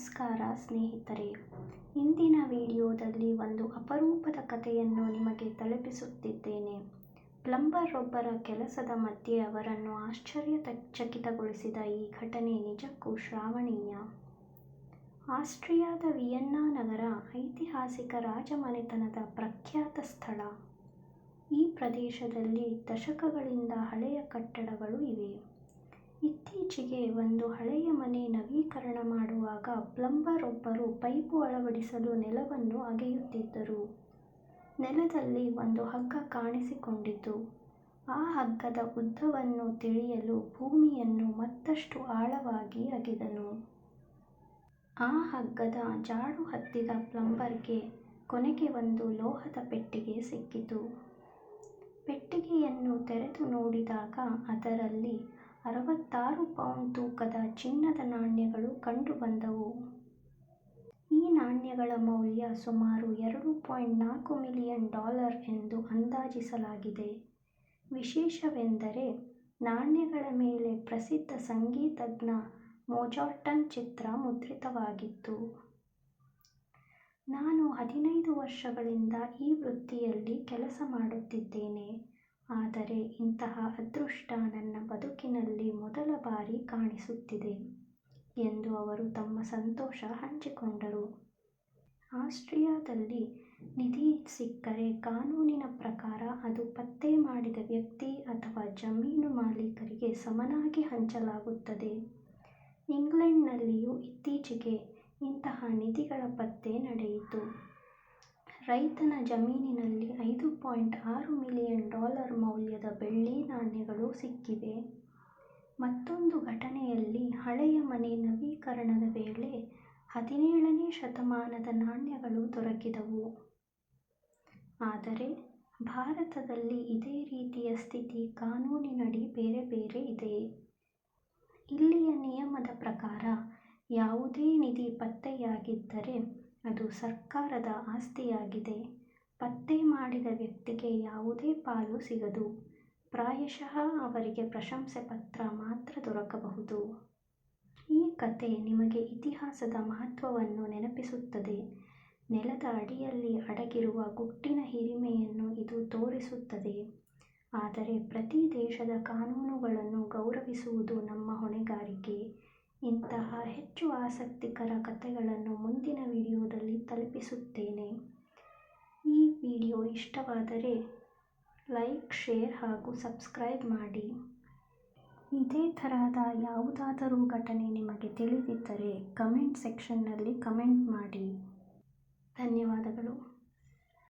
ನಮಸ್ಕಾರ ಸ್ನೇಹಿತರೆ. ಇಂದಿನ ವಿಡಿಯೋದಲ್ಲಿ ಒಂದು ಅಪರೂಪದ ಕಥೆಯನ್ನು ನಿಮಗೆ ತಲುಪಿಸುತ್ತಿದ್ದೇನೆ. ಪ್ಲಂಬರೊಬ್ಬರ ಕೆಲಸದ ಮಧ್ಯೆ ಅವರನ್ನು ಆಶ್ಚರ್ಯ ಚಕಿತಗೊಳಿಸಿದ ಈ ಘಟನೆ ನಿಜಕ್ಕೂ ಶ್ರಾವಣೀಯ. ಆಸ್ಟ್ರಿಯಾದ ವಿಯೆನ್ನಾ ನಗರ ಐತಿಹಾಸಿಕ ರಾಜಮನೆತನದ ಪ್ರಖ್ಯಾತ ಸ್ಥಳ. ಈ ಪ್ರದೇಶದಲ್ಲಿ ದಶಕಗಳಿಂದ ಹಳೆಯ ಕಟ್ಟಡಗಳು ಇವೆ. ಇತ್ತೀಚೆಗೆ ಒಂದು ಹಳೆಯ ಮನೆ ನವೀಕರಣ ಮಾಡುವಾಗ ಪ್ಲಂಬರ್ ಒಬ್ಬರು ಪೈಪು ಅಳವಡಿಸಲು ನೆಲವನ್ನು ಅಗೆಯುತ್ತಿದ್ದರು. ನೆಲದಲ್ಲಿ ಒಂದು ಹಗ್ಗ ಕಾಣಿಸಿಕೊಂಡಿತು. ಆ ಹಗ್ಗದ ಉದ್ದವನ್ನು ತಿಳಿಯಲು ಭೂಮಿಯನ್ನು ಮತ್ತಷ್ಟು ಆಳವಾಗಿ ಅಗೆದನು. ಆ ಹಗ್ಗದ ಜಾಡು ಹತ್ತಿದ ಪ್ಲಂಬರ್ಗೆ ಕೊನೆಗೆ ಒಂದು ಲೋಹದ ಪೆಟ್ಟಿಗೆ ಸಿಕ್ಕಿತು. ಪೆಟ್ಟಿಗೆಯನ್ನು ತೆರೆದು ನೋಡಿದಾಗ ಅದರಲ್ಲಿ ಅರವತ್ತಾರು ಪೌಂಡ್ ತೂಕದ ಚಿನ್ನದ ನಾಣ್ಯಗಳು ಕಂಡುಬಂದವು. ಈ ನಾಣ್ಯಗಳ ಮೌಲ್ಯ ಸುಮಾರು ಎರಡು ಪಾಯಿಂಟ್ ನಾಲ್ಕು ಮಿಲಿಯನ್ ಡಾಲರ್ ಎಂದು ಅಂದಾಜಿಸಲಾಗಿದೆ. ವಿಶೇಷವೆಂದರೆ, ನಾಣ್ಯಗಳ ಮೇಲೆ ಪ್ರಸಿದ್ಧ ಸಂಗೀತಜ್ಞ ಮೊಜಾರ್ಟ್ನ ಚಿತ್ರ ಮುದ್ರಿತವಾಗಿತ್ತು. ನಾನು ಹದಿನೈದು ವರ್ಷಗಳಿಂದ ಈ ವೃತ್ತಿಯಲ್ಲಿ ಕೆಲಸ ಮಾಡುತ್ತಿದ್ದೇನೆ. ಆದರೆ ಇಂತಹ ಅದೃಷ್ಟ ನನ್ನ ಬದುಕಿನಲ್ಲಿ ಮೊದಲ ಬಾರಿ ಕಾಣಿಸುತ್ತಿದೆ ಎಂದು ಅವರು ತಮ್ಮ ಸಂತೋಷ ಹಂಚಿಕೊಂಡರು. ಆಸ್ಟ್ರಿಯಾದಲ್ಲಿ ನಿಧಿ ಸಿಕ್ಕರೆ ಕಾನೂನಿನ ಪ್ರಕಾರ ಅದು ಪತ್ತೆ ಮಾಡಿದ ವ್ಯಕ್ತಿ ಅಥವಾ ಜಮೀನು ಮಾಲೀಕರಿಗೆ ಸಮನಾಗಿ ಹಂಚಲಾಗುತ್ತದೆ. ಇಂಗ್ಲೆಂಡ್ನಲ್ಲಿಯೂ ಇತ್ತೀಚೆಗೆ ಇಂತಹ ನಿಧಿಗಳ ಪತ್ತೆ ನಡೆಯಿತು. ರೈತನ ಜಮೀನಿನಲ್ಲಿ ಐದು ಪಾಯಿಂಟ್ ಆರು ಮಿಲಿಯನ್ ಡಾಲರ್ ಮೌಲ್ಯದ ಬೆಳ್ಳಿ ನಾಣ್ಯಗಳು ಸಿಕ್ಕಿವೆ. ಮತ್ತೊಂದು ಘಟನೆಯಲ್ಲಿ ಹಳೆಯ ಮನೆ ನವೀಕರಣದ ವೇಳೆ ಹದಿನೇಳನೇ ಶತಮಾನದ ನಾಣ್ಯಗಳು ದೊರಕಿದವು. ಆದರೆ ಭಾರತದಲ್ಲಿ ಇದೇ ರೀತಿಯ ಸ್ಥಿತಿ ಕಾನೂನಿನಡಿ ಬೇರೆ ಬೇರೆ ಇದೆ. ಇಲ್ಲಿಯ ನಿಯಮದ ಪ್ರಕಾರ ಯಾವುದೇ ನಿಧಿ ಪತ್ತೆಯಾಗಿದ್ದರೆ ಅದು ಸರ್ಕಾರದ ಆಸ್ತಿಯಾಗಿದೆ. ಪತ್ತೆ ಮಾಡಿದ ವ್ಯಕ್ತಿಗೆ ಯಾವುದೇ ಪಾಲು ಸಿಗದು ಪ್ರಾಯಶಃ ಅವರಿಗೆ ಪ್ರಶಂಸೆ ಪತ್ರ ಮಾತ್ರ ದೊರಕಬಹುದು. ಈ ಕಥೆ ನಿಮಗೆ ಇತಿಹಾಸದ ಮಹತ್ವವನ್ನು ನೆನಪಿಸುತ್ತದೆ. ನೆಲದ ಅಡಿಯಲ್ಲಿ ಅಡಗಿರುವ ಗುಟ್ಟಿನ ಹಿರಿಮೆಯನ್ನು ಇದು ತೋರಿಸುತ್ತದೆ. ಆದರೆ ಪ್ರತಿ ದೇಶದ ಕಾನೂನುಗಳನ್ನು ಗೌರವಿಸುವುದು ನಮ್ಮ ಹೊಣೆಗಾರಿಕೆ. ಇಂತಹ ಹೆಚ್ಚು ಆಸಕ್ತಿಕರ ಕಥೆಗಳನ್ನು ಮುಂದಿನ ವಿಡಿಯೋದಲ್ಲಿ ತಲುಪಿಸುತ್ತೇನೆ. ಈ ವಿಡಿಯೋ ಇಷ್ಟವಾದರೆ ಲೈಕ್, ಶೇರ್ ಹಾಗೂ ಸಬ್ಸ್ಕ್ರೈಬ್ ಮಾಡಿ. ಇದೇ ಥರದ ಯಾವುದಾದರೂ ಘಟನೆ ನಿಮಗೆ ತಿಳಿದಿದ್ದರೆ ಕಮೆಂಟ್ ಸೆಕ್ಷನ್ನಲ್ಲಿ ಕಮೆಂಟ್ ಮಾಡಿ. ಧನ್ಯವಾದಗಳು.